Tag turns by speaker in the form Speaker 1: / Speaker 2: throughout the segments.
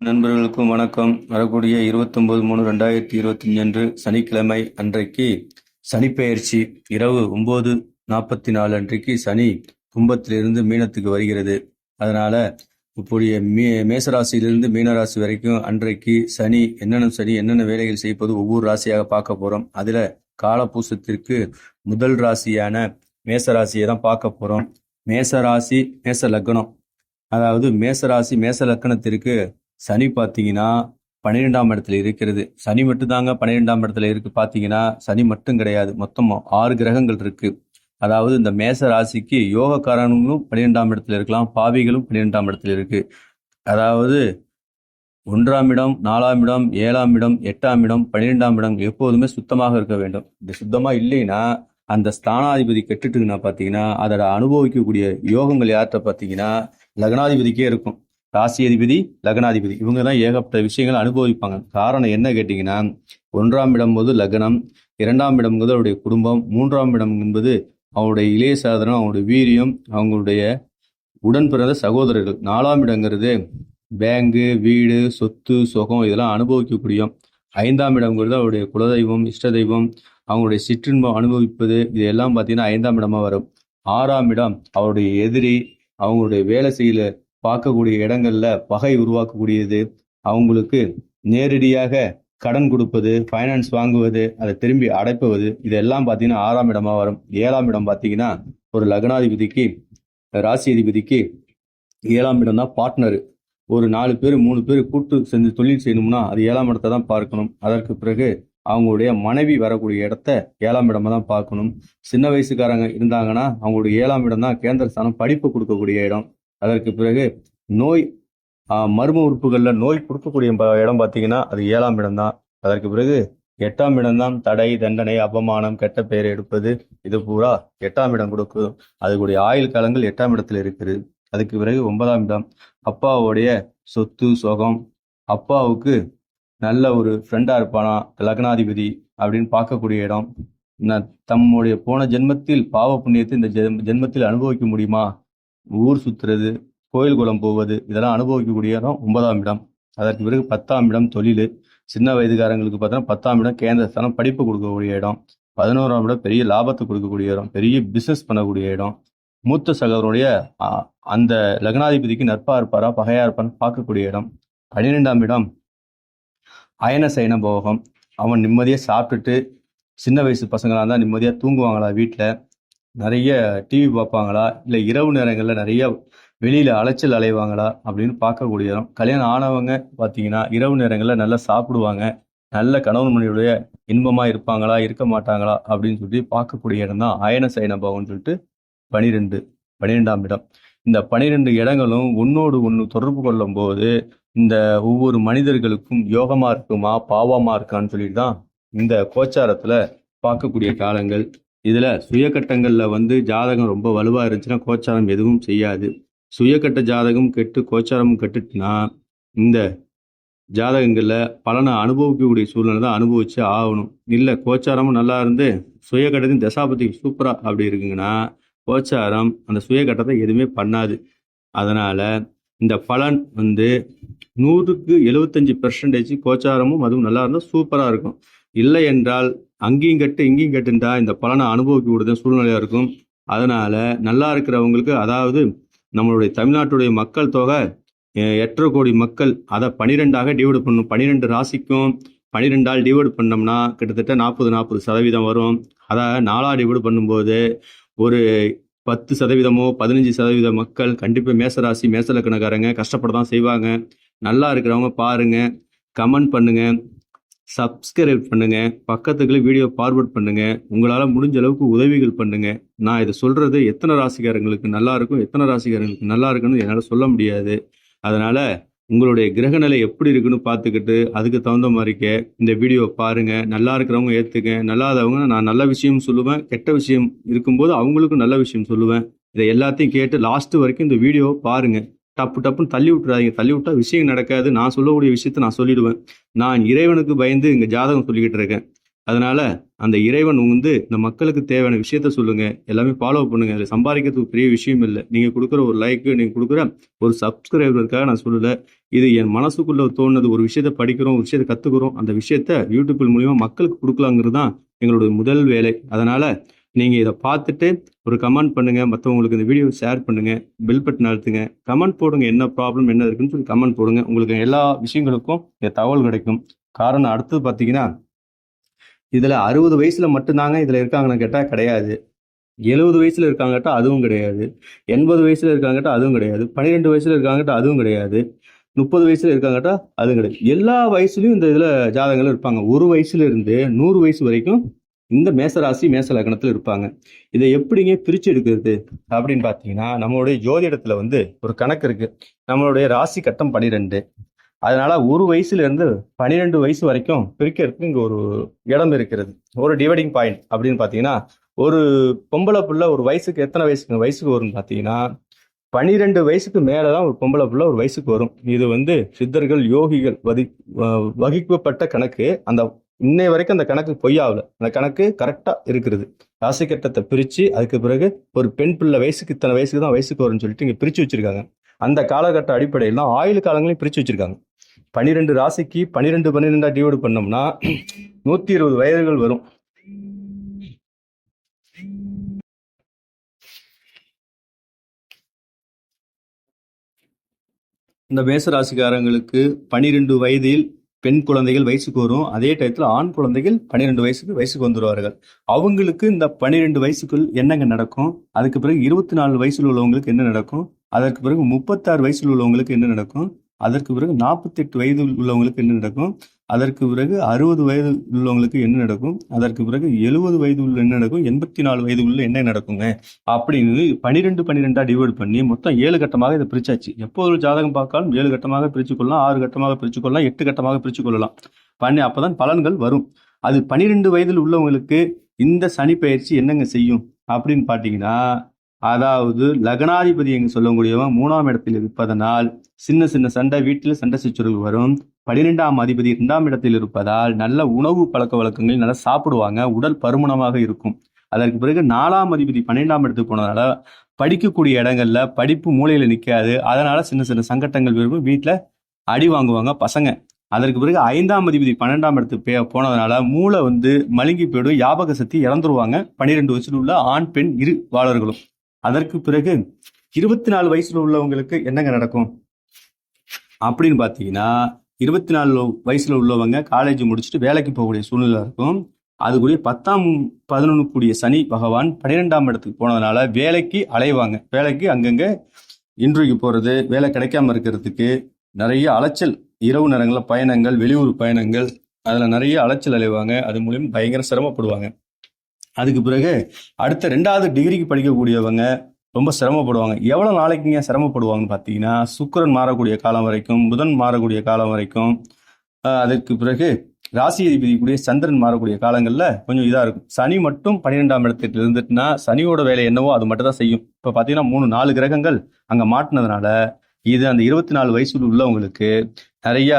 Speaker 1: நண்பர்களுக்கும் வணக்கம். வரக்கூடிய இருபத்தொன்பது மூணு ரெண்டாயிரத்தி இருபத்தி அன்று சனிக்கிழமை அன்றைக்கு சனிப்பெயர்ச்சி இரவு ஒன்பது நாற்பத்தி நாலு அன்றைக்கு சனி கும்பத்திலிருந்து மீனத்துக்கு வருகிறது. அதனால இப்போடைய மே மேசராசியிலிருந்து மீனராசி வரைக்கும் அன்றைக்கு சனி என்னென்ன சனி என்னென்ன வேலைகள் செய்வது ஒவ்வொரு ராசியாக பார்க்க போறோம். அதுல காலபூசத்திற்கு முதல் ராசியான மேசராசியை தான் பார்க்க போறோம். மேசராசி மேச லக்னம். அதாவது மேசராசி மேச லக்கணத்திற்கு சனி பார்த்தீங்கன்னா பன்னிரெண்டாம் இடத்துல இருக்கிறது. சனி மட்டும் தாங்க பன்னிரெண்டாம் இடத்துல இருக்கு. பார்த்தீங்கன்னா சனி மட்டும் கிடையாது. மொத்தம் ஆறு கிரகங்கள் இருக்கு. அதாவது இந்த மேச ராசிக்கு யோகக்காரனும் பன்னிரெண்டாம் இடத்துல இருக்கலாம். பாவிகளும் பன்னிரெண்டாம் இடத்துல இருக்கு. அதாவது ஒன்றாம் இடம் நாலாம் இடம் ஏழாம் இடம் எட்டாம் இடம் பன்னிரெண்டாம் இடம் எப்போதுமே சுத்தமாக இருக்க வேண்டும். இது சுத்தமாக இல்லைன்னா அந்த ஸ்தானாதிபதி கெட்டுட்டுங்கன்னா பார்த்தீங்கன்னா அதோட அனுபவிக்கக்கூடிய யோகங்கள் யார்கிட்ட பார்த்தீங்கன்னா லக்னாதிபதிக்கே இருக்கும். ராசி அதிபதி லக்னாதிபதி. இவங்க தான் ஏகப்பட்ட விஷயங்களை அனுபவிப்பாங்க. காரணம் என்ன கேட்டிங்கன்னா ஒன்றாம் இடம் போது லக்னம் இரண்டாம் இடம் என்பது அவருடைய குடும்பம் மூன்றாம் இடம் என்பது அவருடைய இளைய சாதனம் அவங்களுடைய வீரியம் அவங்களுடைய உடன் பிறந்த சகோதரர்கள். நாலாம் இடங்கிறது பேங்கு வீடு சொத்து சுகம் இதெல்லாம் அனுபவிக்கக்கூடிய ஐந்தாம் இடங்கிறது அவருடைய குலதெய்வம் இஷ்ட தெய்வம் அவங்களுடைய சிற்றின்பம் அனுபவிப்பது இதெல்லாம் பார்த்தீங்கன்னா ஐந்தாம் இடமாக வரும். ஆறாம் இடம் அவருடைய எதிரி அவங்களுடைய வேலை செய்யல பார்க்கக்கூடிய இடங்கள்ல பகை உருவாக்கக்கூடியது அவங்களுக்கு நேரடியாக கடன் கொடுப்பது ஃபைனான்ஸ் வாங்குவது அதை திரும்பி அடைப்புவது இதெல்லாம் பார்த்தீங்கன்னா ஆறாம் இடமா வரும். ஏழாம் இடம் பார்த்தீங்கன்னா ஒரு லக்னாதிபதிக்கு ராசி அதிபதிக்கு ஏழாம் இடம் தான் பார்ட்னரு ஒரு நாலு பேர் மூணு பேர் கூட்டு செஞ்சு தொழில் செய்யணும்னா அது ஏழாம் இடத்தை தான் பார்க்கணும். அதற்கு பிறகு அவங்களுடைய மனைவி வரக்கூடிய இடத்த ஏழாம் இடமா தான் பார்க்கணும். சின்ன வயசுக்காரங்க இருந்தாங்கன்னா அவங்களுடைய ஏழாம் இடம் தான் கேந்திர ஸ்தானம் படிப்பு கொடுக்கக்கூடிய இடம். அதற்கு பிறகு நோய் மர்ம உறுப்புகளில் நோய் கொடுக்கக்கூடிய இடம் பார்த்தீங்கன்னா அது ஏழாம் இடம் தான் அதற்கு பிறகு எட்டாம் இடம் தான் தடை தண்டனை அவமானம் கெட்ட பெயர் எடுப்பது. இது பூரா எட்டாம் இடம் கொடுக்கும். அதுக்குடைய ஆயுள் காலங்கள் எட்டாம் இடத்துல இருக்குது. அதுக்கு பிறகு ஒன்பதாம் இடம். அப்பாவுடைய சொத்து சுகம். அப்பாவுக்கு நல்ல ஒரு ஃப்ரெண்டாக இருப்பானா? லக்னாதிபதி அப்படின்னு பார்க்கக்கூடிய இடம். தம்முடைய போன ஜென்மத்தில் பாவ புண்ணியத்தை இந்த ஜென்மத்தில் அனுபவிக்க முடியுமா? ஊர் சுத்துறது கோயில் குளம் போவது இதெல்லாம் அனுபவிக்கக்கூடிய இடம் ஒன்பதாம் இடம். அதற்கு பிறகு பத்தாம் இடம் தொழில். சின்ன வயதுக்காரங்களுக்கு பார்த்தோன்னா பத்தாம் இடம் கேந்திர ஸ்தானம் படிப்பு கொடுக்கக்கூடிய இடம். பதினோராம் இடம் பெரிய லாபத்தை கொடுக்கக்கூடிய இடம். பெரிய பிஸ்னஸ் பண்ணக்கூடிய இடம். மூத்த சகோதரனுடைய அந்த லக்னாதிபதிக்கு நட்பா இருப்பாரா பகையா இருப்பான்னு பார்க்கக்கூடிய இடம். பன்னிரெண்டாம் இடம் அயன சயன போகம். அவன் நிம்மதியாக சாப்பிட்டுட்டு சின்ன வயசு பசங்களாக இருந்தால் நிம்மதியாக தூங்குவாங்களா வீட்டில் நிறைய டிவி பார்ப்பாங்களா? இல்லை இரவு நேரங்களில் நிறைய வெளியில் அலைச்சல் அலைவாங்களா? அப்படின்னு பார்க்கக்கூடிய இடம். கல்யாணம் ஆனவங்க பார்த்தீங்கன்னா இரவு நேரங்களில் நல்லா சாப்பிடுவாங்க. நல்ல கணவன் மனைவியுடைய இன்பமாக இருப்பாங்களா? இருக்க மாட்டாங்களா? அப்படின்னு சொல்லி பார்க்கக்கூடிய இடம் தான் அயன சயன பவன் சொல்லிட்டு பனிரெண்டு பனிரெண்டாம் இடம். இந்த பனிரெண்டு இடங்களும் ஒன்னோடு ஒன்று தொடர்பு கொள்ளும் போது இந்த ஒவ்வொரு மனிதர்களுக்கும் யோகமாக இருக்குமா? பாவமாக இருக்கான்னு சொல்லிட்டு தான் இந்த கோச்சாரத்தில் பார்க்கக்கூடிய காலங்கள். இதில் சுயக்கட்டங்களில் வந்து ஜாதகம் ரொம்ப வலுவாக இருந்துச்சுன்னா கோச்சாரம் எதுவும் செய்யாது. சுயக்கட்ட ஜாதகம் கெட்டு கோச்சாரமும் கெட்டுட்டுனா இந்த ஜாதகங்களில் பலனை அனுபவிக்கக்கூடிய சூழ்நிலை தான் அனுபவிச்சு ஆகணும். இல்லை கோச்சாரமும் நல்லா இருந்து சுயக்கட்டத்தின் தசாபதி சூப்பராக அப்படி இருக்குங்கன்னா கோச்சாரம் அந்த சுயக்கட்டத்தை எதுவுமே பண்ணாது. அதனால் இந்த பலன் வந்து நூறுக்கு எழுபத்தஞ்சு பெர்சன்டேஜ் கோச்சாரமும் அதுவும் நல்லா இருந்தால் சூப்பராக இருக்கும். இல்லை என்றால் அங்கேயும் கட்டு இங்கேயும் கட்டுண்டா இந்த பலனை அனுபவிக்க கூடிய சூழ்நிலையாக இருக்கும். அதனால் நல்லா இருக்கிறவங்களுக்கு அதாவது நம்மளுடைய தமிழ்நாட்டுடைய மக்கள் தொகை எட்டரை கோடி மக்கள் அதை பனிரெண்டாக டிவைடு பண்ணும். பனிரெண்டு ராசிக்கும் பனிரெண்டால் டிவைடு பண்ணோம்னா கிட்டத்தட்ட நாற்பது நாற்பது சதவீதம் வரும். அதை நாலா டிவைடு பண்ணும்போது ஒரு பத்து சதவீதமோ பதினஞ்சு சதவீத மக்கள் கண்டிப்பாக மேசராசி மேசலக்கணக்காரங்க கஷ்டப்பட தான் செய்வாங்க. நல்லா இருக்கிறவங்க பாருங்க கமெண்ட் பண்ணுங்கள் சப்ஸ்கிரைப் பண்ணுங்கள் பக்கத்துக்குள்ள வீடியோ ஃபார்வர்ட் பண்ணுங்கள் உங்களால் முடிஞ்ச அளவுக்கு உதவிகள் பண்ணுங்கள் நான் இதை சொல்கிறது எத்தனை ராசிக்காரங்களுக்கு நல்லா இருக்கும் எத்தனை ராசிக்காரங்களுக்கு நல்லா இருக்குன்னு என்னால் சொல்ல முடியாது. அதனால் உங்களுடைய கிரகநிலை எப்படி இருக்குன்னு பார்த்துக்கிட்டு அதுக்கு தகுந்த மாதிரிக்க இந்த வீடியோ பாருங்கள் நல்லா இருக்கிறவங்க ஏற்றுக்க நல்லாதவங்க நான் நல்ல விஷயம் சொல்லுவேன் கெட்ட விஷயம் இருக்கும்போது அவங்களுக்கும் நல்ல விஷயம் சொல்லுவேன். இதை எல்லாத்தையும் கேட்டு லாஸ்ட் வரைக்கும் இந்த வீடியோ பாருங்கள் டப்பு டப்புன்னு தள்ளி விட்டுறாதீங்க. தள்ளி விட்டா விஷயம் நடக்காது. நான் சொல்லக்கூடிய விஷயத்த நான் சொல்லிடுவேன். நான் இறைவனுக்கு பயந்து இங்கே ஜாதகம் சொல்லிக்கிட்டு இருக்கேன். அதனால அந்த இறைவன் வந்து இந்த மக்களுக்கு தேவையான விஷயத்த சொல்லுங்க. எல்லாமே ஃபாலோ பண்ணுங்க. அதில் சம்பாதிக்கிறதுக்கு பெரிய விஷயம் இல்லை. நீங்கள் கொடுக்குற ஒரு லைக்கு நீங்கள் கொடுக்குற ஒரு சப்ஸ்கிரைபருக்காக நான் சொல்லலை. இது என் மனசுக்குள்ள தோணுது ஒரு விஷயத்த படிக்கிறோம் ஒரு விஷயத்த கற்றுக்குறோம் அந்த விஷயத்த யூடியூப் மூலியமா மக்களுக்கு கொடுக்கலாங்கிறது தான் எங்களுடைய முதல் வேலை. அதனால நீங்கள் இதை பார்த்துட்டு ஒரு கமெண்ட் பண்ணுங்க மற்றவங்களுக்கு இந்த வீடியோ ஷேர் பண்ணுங்க பெல் பட்டன் அழுத்துங்க. கமெண்ட் போடுங்க என்ன ப்ராப்ளம் என்ன இருக்குன்னு சொல்லி கமெண்ட் போடுங்க. உங்களுக்கு எல்லா விஷயங்களுக்கும் தகவல் கிடைக்கும். காரணம் அடுத்தது பார்த்தீங்கன்னா இதில் அறுபது வயசுல மட்டும்தாங்க இதில் இருக்காங்கன்னு கேட்டால் கிடையாது. எழுபது வயசுல இருக்காங்கட்டா அதுவும் கிடையாது. எண்பது வயசுல இருக்காங்கட்டா அதுவும் கிடையாது. பன்னிரெண்டு வயசுல இருக்காங்கட்டா அதுவும் கிடையாது. முப்பது வயசுல இருக்காங்கட்டா அதுவும் கிடையாது. எல்லா வயசுலையும் இந்த இதில் ஜாதகங்கள் இருப்பாங்க. ஒரு வயசுல இருந்து நூறு வயசு வரைக்கும் இந்த மேசராசி மேச லக்னத்தில் இருப்பாங்க. இதை எப்படிங்க பிரிச்சு எடுக்கிறது? அப்படின்னு பார்த்தீங்கன்னா நம்மளுடைய ஜோதிடத்தில் வந்து ஒரு கணக்கு இருக்குது நம்மளுடைய ராசி கட்டம் பனிரெண்டு. அதனால ஒரு வயசுல இருந்து பன்னிரெண்டு வயசு வரைக்கும் பிரிக்கிறதுக்கு இங்க ஒரு இடம் இருக்கிறது. ஒரு டிவைடிங் பாயிண்ட் அப்படின்னு பார்த்தீங்கன்னா ஒரு பொம்பளை புள்ள ஒரு வயசுக்கு எத்தனை வயசுக்கு வயசுக்கு வரும்னு பார்த்தீங்கன்னா பனிரெண்டு வயசுக்கு மேலே தான் ஒரு பொம்பளை புள்ள ஒரு வயசுக்கு வரும். இது வந்து சித்தர்கள் யோகிகள் வதி வ- கணக்கு. அந்த இன்னை வரைக்கும் அந்த கணக்கு பொய்யாகல. அந்த கணக்கு கரெக்டாக இருக்கிறது. ராசி கட்டத்தை பிரித்து அதுக்கு பிறகு ஒரு பெண் பிள்ளை வயசுக்கு இத்தனை வயசுக்கு தான் வயசுக்கு வரும்னு சொல்லிட்டு இங்கே பிரித்து வச்சுருக்காங்க. அந்த காலகட்ட அடிப்படையில் தான் ஆயுள் காலங்களையும் பிரித்து வச்சுருக்காங்க. பன்னிரெண்டு ராசிக்கு பனிரெண்டு பன்னிரெண்டாக டிவைடு பண்ணோம்னா நூற்றி இருபது வயதுகள் வரும். இந்த மேச ராசிக்காரங்களுக்கு பனிரெண்டு வயதில் பெண் குழந்தைகள் வயசுக்கு வரும். அதே டயத்தில் ஆண் குழந்தைகள் பன்னிரெண்டு வயசுக்கு வயசுக்கு வந்துருவார்கள். அவங்களுக்கு இந்த பன்னிரெண்டு வயசுக்குள் என்னங்க நடக்கும்? அதுக்கு பிறகு இருபத்தி நாலு வயசுல உள்ளவங்களுக்கு என்ன நடக்கும்? அதற்கு பிறகு முப்பத்தாறு வயசுல உள்ளவங்களுக்கு என்ன நடக்கும்? அதற்கு பிறகு நாற்பத்தெட்டு வயது உள்ளவங்களுக்கு என்ன நடக்கும்? அதற்கு பிறகு அறுபது வயது உள்ளவங்களுக்கு என்ன நடக்கும்? அதற்கு பிறகு எழுபது வயது உள்ள என்ன நடக்கும்? எண்பத்தி நாலு வயது உள்ள என்ன நடக்குங்க? அப்படின்னு பனிரெண்டு பன்னிரெண்டா டிவைட் பண்ணி மொத்தம் ஏழு கட்டமாக இதை பிரிச்சாச்சு. எப்போ ஒரு ஜாதகம் பார்த்தாலும் ஏழு கட்டமாக பிரிச்சு கொள்ளலாம் ஆறு கட்டமாக பிரிச்சு கொள்ளலாம் எட்டு கட்டமாக பிரிச்சு கொள்ளலாம் பண்ணி அப்பதான் பலன்கள் வரும். அது பனிரெண்டு வயதில் உள்ளவங்களுக்கு இந்த சனி பயிற்சி என்னங்க செய்யும்? அப்படின்னு பார்த்தீங்கன்னா அதாவது லக்னாதிபதி எங்க சொல்லக்கூடியவன் மூணாம் இடத்தில் இருப்பதனால் சின்ன சின்ன சண்டை வீட்டில் சண்டை சிச்சுரல் வரும். பன்னிரெண்டாம் அதிபதி இரண்டாம் இடத்தில் இருப்பதால் நல்ல உணவு பழக்க வழக்கங்கள் நல்லா சாப்பிடுவாங்க உடல் பருமனமாக இருக்கும். அதற்கு பிறகு நாலாம் அதிபதி பன்னிரெண்டாம் இடத்துக்கு போனதுனால படிக்கக்கூடிய இடங்கள்ல படிப்பு மூலையில நிற்காது அதனால சின்ன சின்ன சங்கட்டங்கள் இருக்கும் வீட்டில் அடி வாங்குவாங்க பசங்க. அதற்கு பிறகு ஐந்தாம் அதிபதி பன்னெண்டாம் இடத்துக்கு போனதுனால மூளை வந்து மழுங்கி போயிடும். ஞாபக சக்தி இறந்துருவாங்க. பன்னிரெண்டு வயசுல உள்ள ஆண் பெண் இரு வாழர்களும் அதற்கு பிறகு இருபத்தி நாலு வயசுல உள்ளவங்களுக்கு என்னங்க நடக்கும்? அப்படின்னு பார்த்தீங்கன்னா இருபத்தி நாலு வயசுல உள்ளவங்க காலேஜ் முடிச்சுட்டு வேலைக்கு போகக்கூடிய சூழ்நிலை இருக்கும். அது கூடிய பத்தாம் பதினொன்று கூடிய சனி பகவான் பன்னிரெண்டாம் இடத்துக்கு போனதுனால வேலைக்கு அலைவாங்க. வேலைக்கு அங்கங்க இன்டர்வியூக்கு போறது வேலை கிடைக்காம இருக்கிறதுக்கு நிறைய அலைச்சல். இரவு நேரங்களில் பயணங்கள் வெளியூர் பயணங்கள் அதில் நிறைய அலைச்சல் அலைவாங்க. அது மூலியம் பயங்கர சிரமப்படுவாங்க. அதுக்கு பிறகு அடுத்த ரெண்டாவது டிகிரிக்கு படிக்கக்கூடியவங்க ரொம்ப சிரமப்படுவாங்க. எவ்வளோ நாளைக்குங்க சிரமப்படுவாங்கன்னு பார்த்தீங்கன்னா சுக்கிரன் மாறக்கூடிய காலம் வரைக்கும் புதன் மாறக்கூடிய காலம் வரைக்கும் அதுக்கு பிறகு ராசி அதிபதி கூடிய சந்திரன் மாறக்கூடிய காலங்களில் கொஞ்சம் இதாக இருக்கும். சனி மட்டும் பன்னிரெண்டாம் இடத்துக்கு இருந்துட்டுனா சனியோட வேலை என்னவோ அது மட்டும் தான் செய்யும். இப்போ பார்த்தீங்கன்னா மூணு நாலு கிரகங்கள் அங்கே மாட்டினதுனால இது அந்த இருபத்தி நாலு வயசுல உள்ளவங்களுக்கு நிறையா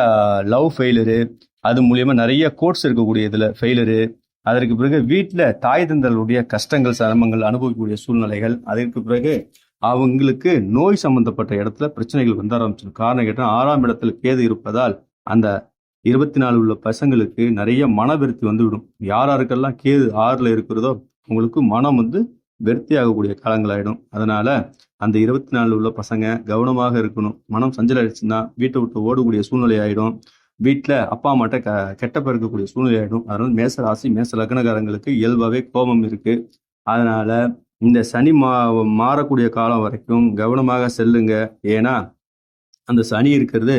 Speaker 1: லவ் ஃபெயிலரு அது மூலியமாக நிறைய கோர்ஸ் இருக்கக்கூடிய இதில் ஃபெயிலரு அதற்கு பிறகு வீட்டில் தாய் தந்தர்களுடைய கஷ்டங்கள் சிரமங்கள் அனுபவிக்கக்கூடிய சூழ்நிலைகள் அதற்கு பிறகு அவங்களுக்கு நோய் சம்பந்தப்பட்ட இடத்துல பிரச்சனைகள் வந்து ஆரம்பிச்சிடும். காரணம் கேட்டால் ஆறாம் இடத்துல கேது இருப்பதால் அந்த இருபத்தி நாலு உள்ள பசங்களுக்கு நிறைய மன விருத்தி வந்துவிடும். யார் யாருக்கெல்லாம் கேது ஆறில் இருக்கிறதோ உங்களுக்கு மனம் வந்து விருத்தி ஆகக்கூடிய காலங்களாயிடும். அதனால அந்த இருபத்தி நாலு உள்ள பசங்க கவனமாக இருக்கணும். மனம் சஞ்சலாயிடுச்சுன்னா வீட்டை விட்டு ஓடக்கூடிய சூழ்நிலை ஆயிடும் வீட்டில் அப்பா அம்மாட்ட க கெட்ட இருக்கக்கூடிய சூழ்நிலை ஆகிடும் அதனால மேச ராசி மேச லக்னகாரங்களுக்கு இயல்பாகவே கோபம் இருக்குது அதனால் இந்த சனி மா மாறக்கூடிய காலம் வரைக்கும் கவனமாக செல்லுங்க. ஏன்னா அந்த சனி இருக்கிறது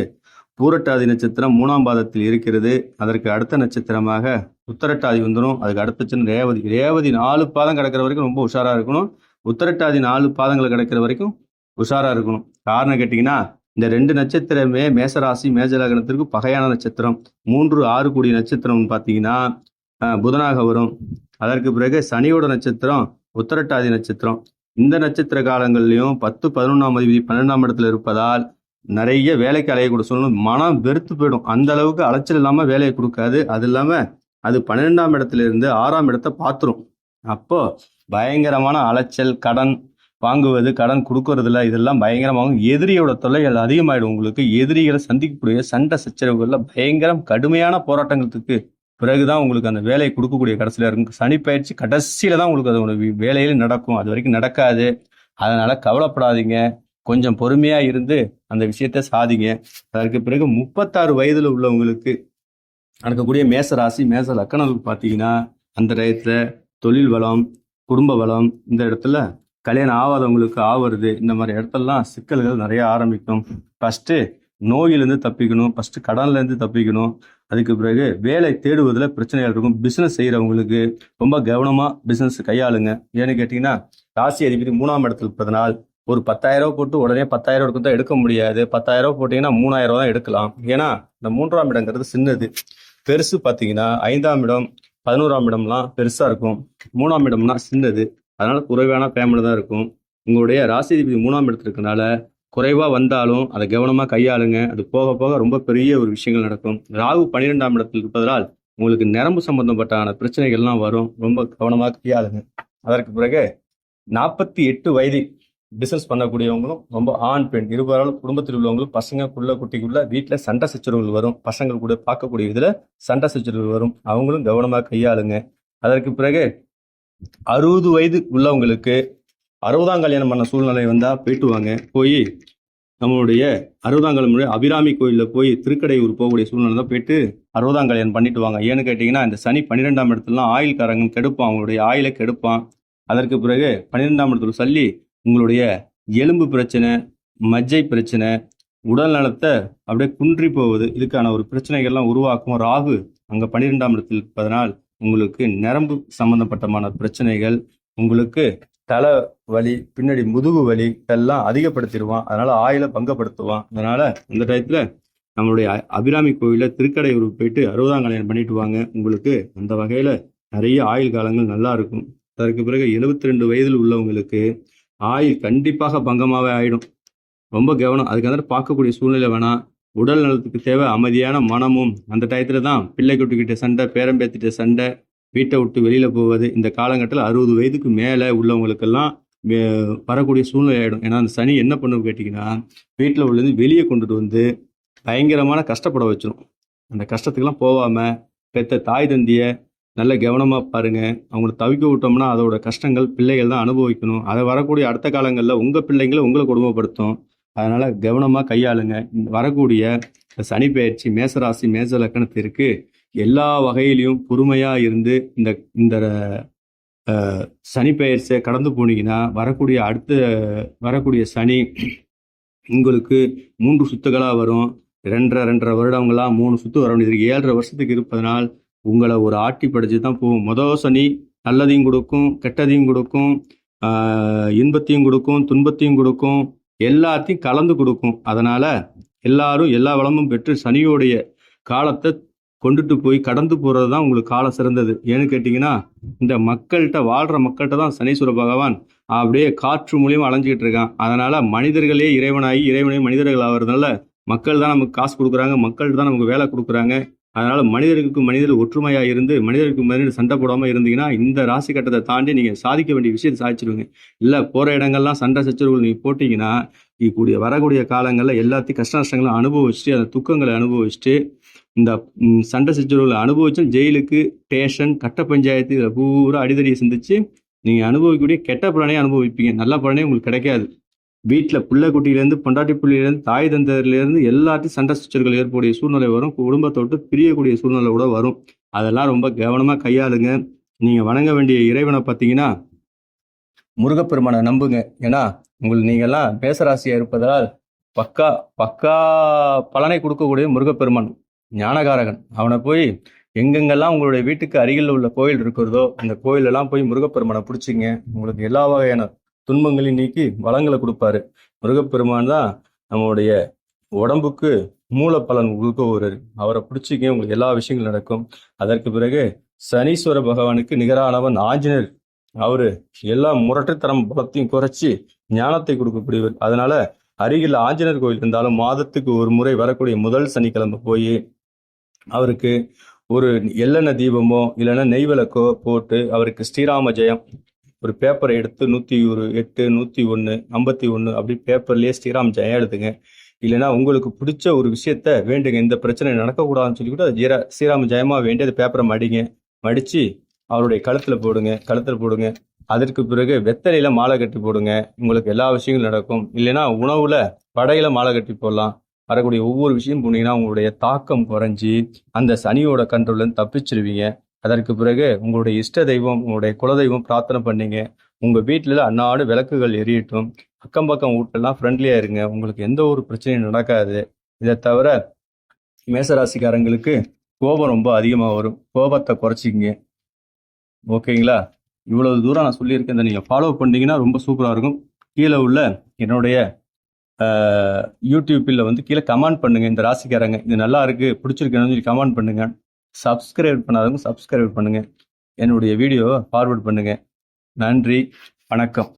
Speaker 1: பூரட்டாதி நட்சத்திரம் மூணாம் பாதத்தில் இருக்கிறது. அதற்கு அடுத்த நட்சத்திரமாக உத்தரட்டாதி வந்துடும் அதுக்கு அடுத்த சின்ன ரேவதி ரேவதி நாலு பாதம் கிடக்கிற வரைக்கும் ரொம்ப உஷாராக இருக்கணும். உத்தரட்டாதி நாலு பாதங்களை கிடக்கிற வரைக்கும் உஷாராக இருக்கணும். காரணம் கேட்டிங்கன்னா இந்த ரெண்டு நட்சத்திரமே மேசராசி மேஜலகனத்திற்கு பகையான நட்சத்திரம். மூன்று ஆறு கூடிய நட்சத்திரம்னு பார்த்தீங்கன்னா புதனாக வரும். அதற்கு பிறகு சனியோட நட்சத்திரம் உத்தரட்டாதி நட்சத்திரம். இந்த நட்சத்திர காலங்கள்லையும் பத்து பதினொன்றாம் அதிபதி பன்னெண்டாம் இடத்துல இருப்பதால் நிறைய வேலைக்கு அலையக்கூடிய சொல்லணும். மனம் வெறுத்து போயிடும். அந்த அளவுக்கு அலைச்சல் இல்லாமல் வேலையை கொடுக்காது. அது இல்லாமல் அது பன்னிரெண்டாம் இடத்துல இருந்து ஆறாம் இடத்தை பார்த்துரும். அப்போ பயங்கரமான அலைச்சல் கடன் வாங்குவது கடன் கொடுக்கறதுல இதெல்லாம் பயங்கரமாகும். எதிரியோட தொல்லைகள் அதிகமாயிடும் உங்களுக்கு. எதிரிகளை சந்திக்கக்கூடிய சண்டை சச்சரவுகளில் பயங்கரம் கடுமையான போராட்டங்களுக்கு பிறகுதான் உங்களுக்கு அந்த வேலையை கொடுக்கக்கூடிய கடைசியில் இருக்கும். சனி பயிற்சி கடைசியில தான் உங்களுக்கு அதோட வேலையில் வேலையில நடக்கும். அது வரைக்கும் நடக்காது. அதனால கவலைப்படாதீங்க. கொஞ்சம் பொறுமையா இருந்து அந்த விஷயத்த சாதிங்க. அதற்கு பிறகு முப்பத்தாறு வயதுல உள்ளவங்களுக்கு நடக்கக்கூடிய மேச ராசி மேச லக்கணங்களுக்கு பார்த்தீங்கன்னா அந்த டயத்துல தொழில் வளம் குடும்ப வளம் இந்த இடத்துல கல்யாணம் ஆகாதவங்களுக்கு ஆவறது இந்த மாதிரி இடத்தெல்லாம் சிக்கல்கள் நிறைய ஆரம்பிக்கும். ஃபஸ்ட்டு நோயிலேருந்து தப்பிக்கணும் ஃபஸ்ட்டு கடன்லேருந்து தப்பிக்கணும். அதுக்கு பிறகு வேலை தேடுவதில் பிரச்சனைகள் இருக்கும். பிஸ்னஸ் செய்கிறவங்களுக்கு ரொம்ப கவனமாக பிஸ்னஸ் கையாளுங்க. ஏன்னு கேட்டிங்கன்னா ராசி அதிபதி மூணாம் இடத்துல இருப்பதனால் ஒரு பத்தாயிரம் ரூபா போட்டு உடனே பத்தாயிரம் ரூபாய்க்கு தான் எடுக்க முடியாது. பத்தாயிரம் ரூபா போட்டிங்கன்னா மூணாயிரம் ரூபா தான் எடுக்கலாம். ஏன்னா இந்த மூன்றாம் இடங்கிறது சின்னது. பெருசு பார்த்தீங்கன்னா ஐந்தாம் இடம் பதினோராம் இடம்லாம் பெருசாக இருக்கும். மூணாம் இடம்னா சின்னது. அதனால் குறைவான பேமெண்ட் தான் இருக்கும். உங்களுடைய ராசிதிபதி மூணாம் இடத்துல குறைவாக வந்தாலும் அதை கவனமாக கையாளுங்க. அது போக போக ரொம்ப பெரிய ஒரு விஷயங்கள் நடக்கும். ராகு பன்னிரெண்டாம் இடத்தில் இருப்பதால் உங்களுக்கு நரம்பு சம்பந்தப்பட்டான பிரச்சனைகள்லாம் வரும். ரொம்ப கவனமாக கையாளுங்க. அதற்கு பிறகு நாற்பத்தி எட்டு வயது பிசினஸ் பண்ணக்கூடியவங்களும் ரொம்ப ஆண் பெண் இருவராலும் குடும்பத்தில் உள்ளவங்களும் பசங்க குள்ள குட்டிக்குள்ள வீட்டில் சண்டை சச்சரவுகள் வரும். பசங்கள் கூட பார்க்கக்கூடிய இதில் சண்டை சச்சரவுகள் வரும். அவங்களும் கவனமாக கையாளுங்க. அதற்கு பிறகு அறுபது வயது உள்ளவங்களுக்கு அறுபதாம் கல்யாணம் பண்ண சூழ்நிலை வந்தால் போயிட்டு வாங்க போய் நம்மளுடைய அறுபதாம் கல்யாணம் அபிராமி கோயிலில் போய் திருக்கடையூர் போகக்கூடிய சூழ்நிலை தான் போயிட்டு அறுபதாம் கல்யாணம் பண்ணிட்டு வாங்க. ஏன்னு கேட்டிங்கன்னா இந்த சனி பன்னிரெண்டாம் இடத்துலலாம் ஆயில்காரங்க கெடுப்பான். அவங்களுடைய ஆயிலை கெடுப்பான். அதற்கு பிறகு பன்னிரெண்டாம் இடத்துல சொல்லி உங்களுடைய எலும்பு பிரச்சனை மஜ்ஜை பிரச்சனை உடல் நலத்தை அப்படியே குன்றி போவது இதுக்கான ஒரு பிரச்சனைகள்லாம் உருவாக்கும். ராகு அங்கே பன்னிரெண்டாம் இடத்தில் இருப்பதனால் உங்களுக்கு நரம்பு சம்பந்தப்பட்டமான பிரச்சனைகள் உங்களுக்கு தலை வலி பின்னாடி முதுகு வலி இதெல்லாம் அதிகப்படுத்திடுவான். அதனால ஆயில பங்கப்படுத்துவான். அதனால இந்த டயத்துல நம்மளுடைய அபிராமி கோயில திருக்கடையூர் போயிட்டு அறுபதாம் கல்யாணம் பண்ணிட்டு வாங்க உங்களுக்கு அந்த வகையில நிறைய ஆயுள் காலங்கள் நல்லா இருக்கும். அதற்கு பிறகு 72 ரெண்டு வயதில் உள்ளவங்களுக்கு ஆயுள் கண்டிப்பாக பங்கமாவே ஆயிடும். ரொம்ப கவனம். அதுக்கு வந்து பார்க்கக்கூடிய சூழ்நிலை வேணாம். உடல் நலத்துக்கு தேவை அமைதியான மனமும். அந்த டயத்தில் தான் பிள்ளைக்குட்டிக்கிட்ட சண்டை பேரம்பேத்திட்ட சண்டை வீட்டை விட்டு வெளியில் போவது இந்த காலகட்டத்தில் அறுபது வயதுக்கு மேலே உள்ளவங்களுக்கெல்லாம் வரக்கூடிய சூழ்நிலை ஆகிடும் ஏன்னா அந்த சனி என்ன பண்ணும் கேட்டிங்கன்னா வீட்டில் உள்ளது வெளியே கொண்டுட்டு வந்து பயங்கரமான கஷ்டப்பட வச்சிடும் அந்த கஷ்டத்துக்கெல்லாம் போகாமல் பெத்த தாய் தந்தியை நல்ல கவனமாக பாருங்கள் அவங்கள தவிக்க விட்டோம்னா அதோட கஷ்டங்கள் பிள்ளைகள் தான் அனுபவிக்கணும். அதை வரக்கூடிய அடுத்த காலங்களில் உங்கள் பிள்ளைங்களை உங்களை கொடுமைப்படுத்தும். அதனால கவனமா கையாளுங்க. வரக்கூடிய சனி பெயர்ச்சி மேசராசி மேச லக்கணத்திற்கு எல்லா வகையிலையும் பொறுமையா இருந்து இந்த இந்த சனி பெயர்ச்சியை கடந்து போனீங்கன்னா வரக்கூடிய அடுத்த வரக்கூடிய சனி உங்களுக்கு மூன்று சுத்துகளா வரும். ரெண்டரை ரெண்டரை வருடங்களா மூணு சுத்து வர வேண்டியது ஏழரை வருஷத்துக்கு இருப்பதனால் உங்களை ஒரு ஆட்டி படைச்சு தான் போகும். மொதல் சனி நல்லதையும் கொடுக்கும் கெட்டதையும் கொடுக்கும் இன்பத்தையும் கொடுக்கும் துன்பத்தையும் கொடுக்கும். எல்லாத்தையும் கலந்து கொடுக்கும். அதனால எல்லாரும் எல்லா வளமும் பெற்று சனியோடைய காலத்தை கொண்டுட்டு போய் கடந்து போகிறது தான் உங்களுக்கு காலம் சிறந்தது. ஏன்னு கேட்டிங்கன்னா இந்த மக்கள்கிட்ட வாழ்ற மக்கள்கிட்ட தான் சனீஸ்வர பகவான் அப்படியே காற்று மூலியமாக அலைஞ்சிக்கிட்டு இருக்கான். அதனால் மனிதர்களே இறைவனாகி இறைவனே மனிதர்கள் ஆகிறதுனால மக்கள் தான் நமக்கு காசு கொடுக்குறாங்க மக்கள் தான் நமக்கு வேலை கொடுக்குறாங்க. அதனால மனிதர்களுக்கு மனிதர் ஒற்றுமையா இருந்து மனிதருக்கு மனிதர் சண்டை போடாம இருந்தீங்கன்னா இந்த ராசி கட்டத்தை தாண்டி நீங்க சாதிக்க வேண்டிய விஷயத்தை சாதிச்சிருவீங்க. இல்ல போற இடங்கள்லாம் சண்டை சச்சரவுகள் நீங்க போட்டீங்கன்னா கூடிய வரக்கூடிய காலங்கள்ல எல்லாத்தையும் கஷ்ட நஷ்டங்களை அனுபவிச்சுட்டு அந்த துக்கங்களை அனுபவிச்சுட்டு இந்த சண்டை சச்சரவுகளை அனுபவிச்சு ஜெயிலுக்கு ஸ்டேஷன் கட்ட பஞ்சாயத்து இதில் பூரா அடிதடியை சந்திச்சு நீங்க அனுபவிக்கக்கூடிய கெட்ட பலனையும் அனுபவிப்பீங்க. நல்ல பலனே உங்களுக்கு கிடைக்காது. வீட்டில் பிள்ளை குட்டியிலேருந்து பொண்டாட்டி புள்ளியிலேருந்து தாய் தந்தர்லேருந்து எல்லாத்தையும் சண்டை சுச்சர்கள் ஏற்படக்கூடிய சூழ்நிலை வரும். குடும்பத்தை விட்டு பிரியக்கூடிய சூழ்நிலை கூட வரும். அதெல்லாம் ரொம்ப கவனமாக கையாளுங்க. நீங்கள் வணங்க வேண்டிய இறைவனை பார்த்தீங்கன்னா முருகப்பெருமானை நம்புங்க. ஏன்னா உங்களுக்கு நீங்கள்லாம் மேசராசியாக இருப்பதால் பக்கா பக்கா பலனை கொடுக்கக்கூடிய முருகப்பெருமான் ஞானகாரகன். அவனை போய் எங்கெங்கெல்லாம் உங்களுடைய வீட்டுக்கு அருகில் உள்ள கோயில் இருக்கிறதோ அந்த கோயிலெல்லாம் போய் முருகப்பெருமானை பிடிச்சிங்க. உங்களுக்கு எல்லா வகையான துன்பங்களை நீக்கி வளங்களை கொடுப்பாரு. முருகப்பெருமான் தான் நம்மளுடைய உடம்புக்கு மூல பலன் அவரை பிடிச்சிக்க உங்களுக்கு எல்லா விஷயங்களும் நடக்கும். அதற்கு பிறகு சனீஸ்வர பகவானுக்கு நிகரானவன் ஆஞ்சநேயர். அவரு எல்லா முரட்டுத்தரம் பலத்தையும் குறைச்சி ஞானத்தை கொடுக்கக்கூடியவர். அதனால அருகில் ஆஞ்சநேயர் கோயில் இருந்தாலும் மாதத்துக்கு ஒரு முறை வரக்கூடிய முதல் சனிக்கிழமை போய் அவருக்கு ஒரு எள்ளெண்ணெய் தீபமோ இல்லைன்னா நெய் விளக்கோ போட்டு அவருக்கு ஸ்ரீராம ஜெயம் ஒரு பேப்பரை எடுத்து நூற்றி ஒரு எட்டு நூற்றி ஒன்று ஐம்பத்தி ஒன்று அப்படி பேப்பர்லேயே ஸ்ரீராம் ஜெயம் எழுதுங்க. இல்லைன்னா உங்களுக்கு பிடிச்ச ஒரு விஷயத்த வேண்டுங்க இந்த பிரச்சனை நடக்கக்கூடாதுன்னு சொல்லி கூட ஜீரா ஸ்ரீராம் ஜெயமா வேண்டி அந்த பேப்பரை மடிங்க. மடித்து அவருடைய கழுத்தில் போடுங்க கழுத்தில் போடுங்க. அதற்கு பிறகு வெத்தலையில மாலை கட்டி போடுங்க. உங்களுக்கு எல்லா விஷயங்களும் நடக்கும். இல்லைன்னா உணவுல படையில மாலை கட்டி போடலாம். வரக்கூடிய ஒவ்வொரு விஷயம் போனீங்கன்னா உங்களுடைய தாக்கம் குறைஞ்சி அந்த சனியோட கண்ட்ரோல்லேருந்து தப்பிச்சிருவீங்க. அதற்கு பிறகு உங்களுடைய இஷ்ட தெய்வம் உங்களுடைய குலதெய்வம் பிரார்த்தனை பண்ணீங்க. உங்கள் வீட்டில் அன்னாடு விளக்குகள் எரியட்டும். அக்கம் பக்கம் வீட்டெல்லாம் ஃப்ரெண்ட்லியாக இருங்க. உங்களுக்கு எந்த ஒரு பிரச்சனையும் நடக்காது. இதை தவிர மேசராசிக்காரங்களுக்கு கோபம் ரொம்ப அதிகமாக வரும். கோபத்தை குறைச்சிங்க ஓகேங்களா? இவ்வளவு தூரம் நான் சொல்லியிருக்கேன் இதை நீங்கள் ஃபாலோ பண்ணிங்கன்னா ரொம்ப சூப்பராக இருக்கும். கீழே உள்ள என்னுடைய யூடியூப்பில் வந்து கீழே கமெண்ட் பண்ணுங்கள் இந்த ராசிக்காரங்க இது நல்லா இருக்குது பிடிச்சிருக்கேன்னு சொல்லி கமெண்ட் பண்ணுங்கள் சப்ஸ்கிரைப் பண்ணாதவங்க சப்ஸ்கிரைப் பண்ணுங்கள் என்னுடைய வீடியோவை ஃபார்வர்ட் பண்ணுங்கள் நன்றி. வணக்கம்.